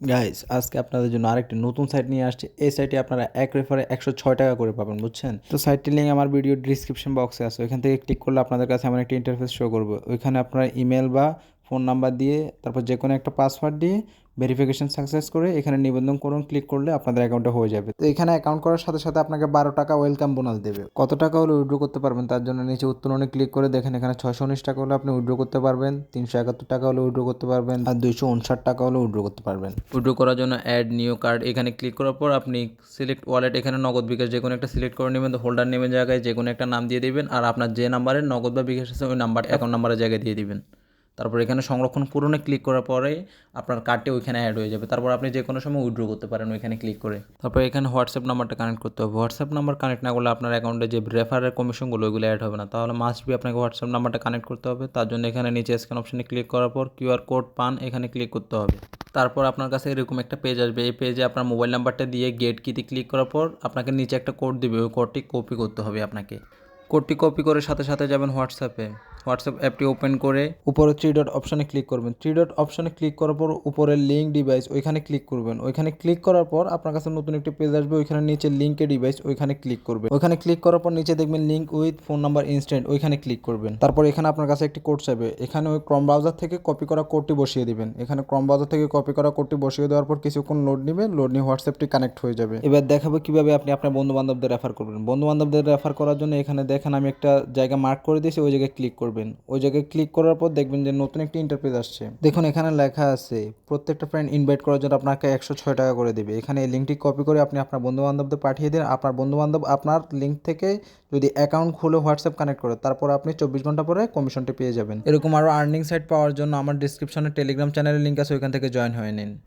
Guys আজকে আপনাদের জন্য আরেকটি নতুন সাইট নিয়ে আসছে। এই সাইটে আপনারা এক রেফারে একশো ছয় টাকা করে পাবেন, বুঝছেন? তো সাইটটির লিঙ্ক আমার ভিডিও ডিসক্রিপশন বক্সে আছে। ওইখান থেকে ক্লিক করলে আপনাদের কাছে আমার একটা ইন্টারফেস শো করবে। ওইখানে আপনারা ইমেল বা ফোন নাম্বার দিয়ে, তারপর যে কোনো একটা পাসওয়ার্ড দিয়ে ভেরিফিকেশন সাকসেস করে এখানে নিবন্ধন করুন ক্লিক করলে আপনাদের অ্যাকাউন্টে হয়ে যাবে। তো এখানে অ্যাকাউন্ট করার সাথে সাথে আপনাকে বারো টাকা ওয়েলকাম বোনাস দেবে। কত টাকা হলে উইড্রো করতে পারবেন? তার জন্য নিচে উত্তোলনে ক্লিক করে দেখেন এখানে ছশো উনিশ টাকা হলে আপনি উইড্রো করতে পারবেন, তিনশো একাত্তর টাকা হলে উইড্রো করতে পারবেন, আর দুইশো উনষাট টাকা হলে উইড্রো করতে পারবেন। উইড্রো করার জন্য অ্যাড নিউ কার্ড এখানে ক্লিক করার পর আপনি সিলেক্ট ওয়ালেট এখানে নগদ বিকাশ যে কোনো একটা সিলেক্ট করে নেবেন, তো হোল্ডার নেবেন জায়গায় যে কোনো একটা নাম দিয়ে দিবেন, আর আপনার যে নাম্বারে নগদ বা বিকাশ আছে ওই নাম্বার অ্যাকাউন্ট নাম্বারের জায়গায় দিয়ে দিবেন। তারপর এখানে সংরক্ষণ পূরণে ক্লিক করার পরে আপনার কার্ডটি ওইখানে অ্যাড হয়ে যাবে। তারপর আপনি যে কোনো সময় উইড্রো করতে পারেন ওইখানে ক্লিক করে। তারপর এখানে হোয়াটসঅ্যাপ নাম্বারটা কানেক্ট করতে হবে। হোয়াটসঅ্যাপ নাম্বার কানেক্ট না করলে আপনার অ্যাকাউন্টে যে রেফারের কমিশনগুলো ওইগুলো অ্যাড হবে না। তাহলে মাস্ট বি আপনাকে হোয়াটসঅ্যাপ নাম্বারটা কানেক্ট করতে হবে। তার জন্য এখানে নিচে স্ক্যান অপশনে ক্লিক করার পর কিউআর কোড পান, এখানে ক্লিক করতে হবে। তারপর আপনার কাছে এরকম একটা পেজ আসবে। এই পেজে আপনার মোবাইল নাম্বারটা দিয়ে গেট কিতে ক্লিক করার পর আপনাকে নিচে একটা কোড দিবে। ওই কোডটি কপি করতে হবে আপনাকে। কোডটি কপি করে সাথে সাথে যাবেন হোয়াটসঅ্যাপে হোয়াটসঅ্যাপ অ্যাপটি ওপেন করে। উপরে থ্রি ডট অপশানে ক্লিক করবেন। থ্রি ডট অপশানে ক্লিক করার পর উপরে লিঙ্ক ডিভাইস ওইখানে ক্লিক করবেন। ওইখানে ক্লিক করার পর আপনার কাছে নতুন একটি পেজ আসবে। ওইখানে নিচে লিঙ্কে ডিভাইস ওইখানে ক্লিক করবেন। ওইখানে ক্লিক করার পর নিচে দেখবেন link with phone number instant ওইখানে ক্লিক করবেন। তারপর এখানে আপনার কাছে একটি কোড চাইবে। এখানে ওই ক্রম ব্রাউজার থেকে কপি করা কোডটি বসিয়ে দিবেন। এখানে ক্রম ব্রাউজার থেকে কপি করা কোডটি বসিয়ে দেওয়ার পর কিছুক্ষণ লোড নেবে লোড নিয়ে হোয়াটসঅ্যাপটি কানেক্ট হয়ে যাবে। এবার দেখাবো কীভাবে আপনি আপনার বন্ধু বান্ধবদের রেফার করবেন। বন্ধু বান্ধবদের রেফার করার জন্য এখানে দেখেন আমি একটা জায়গা মার্ক করে দিয়েছি। ওই জায়গায় ক্লিক করবেন। ওই জায়গায় ক্লিক করার পর দেখবেন যে নতুন একটি ইন্টারপেজ আসছে। দেখুন, এখানে লেখা আছে, প্রত্যেকটা ফ্রেন্ড ইনভাইট করার জন্য আপনাকে একশো ছয় টাকা করে দেবে। এখানে এই লিঙ্কটি কপি করে আপনি আপনার বন্ধু বান্ধবদের পাঠিয়ে দিন। আপনার বন্ধু বান্ধব আপনার লিঙ্ক থেকে যদি অ্যাকাউন্ট খুলে হোয়াটসঅ্যাপ কানেক্ট করে, তারপর আপনি চব্বিশ ঘণ্টা পরে কমিশনটি পেয়ে যাবেন। এরকম আরও আর্নিং সাইট পাওয়ার জন্য আমার ডিসক্রিপশনে টেলিগ্রাম চ্যানেলের লিঙ্ক আছে, ওইখান থেকে জয়েন হয়ে নিন।